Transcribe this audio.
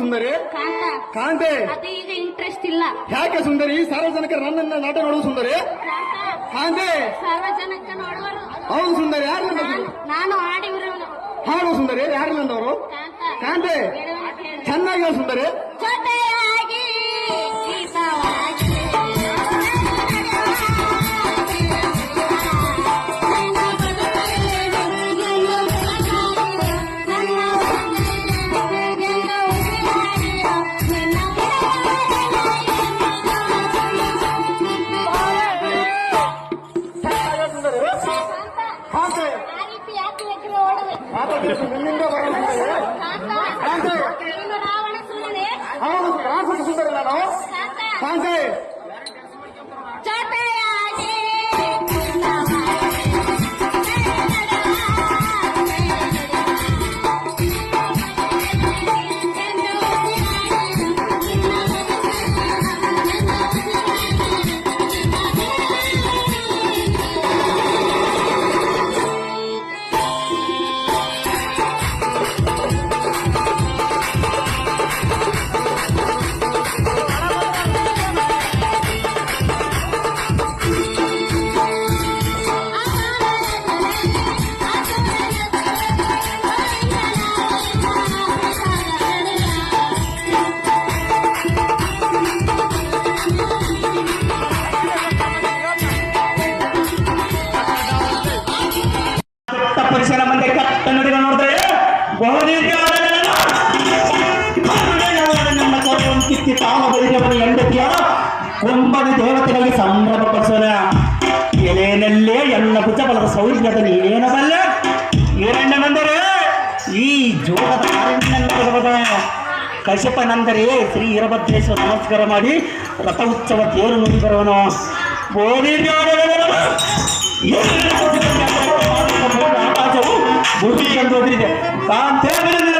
ಸುಂದರಿ? ಕಾಂತ. ಅದು ಈಗ ಇಂಟ್ರೆಸ್ಟ್ ಇಲ್ಲ. ಯಾಕೆ ಸುಂದರಿ? ಸಾರ್ವಜನಿಕ ನನ್ನನ್ನ ನಾಟ ನೋಡುವ ಸುಂದರಿ? ಕಾಂತ. ಸಾರ್ವಜನಿಕ ನೋಡುವರು. ಹೌದು ಸುಂದರಿ ಯಾರು ನಾನು ಹಾಡು ಸುಂದರಿ ಯಾರು ನಂದವರು ಕಾಂತೆ. ಚೆನ್ನಾಗಿ ಸುಂದರಿ. ನಿನ್ನಿಂದ ಬರೋ ಸುಂದರಿ ಕಾಂತ, ನೀನು ರಾವಣ ಸುಳ್ಳನೆ. ಹೌದು ರಾಕ್ಷಸ ಸುಂದರಿ ನಾನು ಕಾಂತ. ಕರುವನ್ನು ಕಿತ್ತಿ ತಾಮ ಬಲಿದವನ ಹೆಂಡತಿಯ ಕೊಂಬನಿ ದೇವತೆಗಳಿಗೆ ಸಂಭ್ರಮ ಪಡಿಸೋಣ. ಎಲೆನಲ್ಲೇ ಎಲ್ಲ ಕುಚಬಲದ ಹಿರಣ್ಯನೆಂದರೆ ಈ ಜೋಗದ ಕಶ್ಯಪನೆಂದರೆ ಶ್ರೀ ವೀರಭದ್ರೇಶ್ವರ ನಮಸ್ಕಾರ ಮಾಡಿ ರಥ ಉತ್ಸವ ತೇರು ನುಡಿ ಬರುವನು ಆಕಾಶವು ಬುದ್ಧಿ ಎಂದು ಹೋದ್ರಿದೆ ಕಾಂತೇಂದ್ರ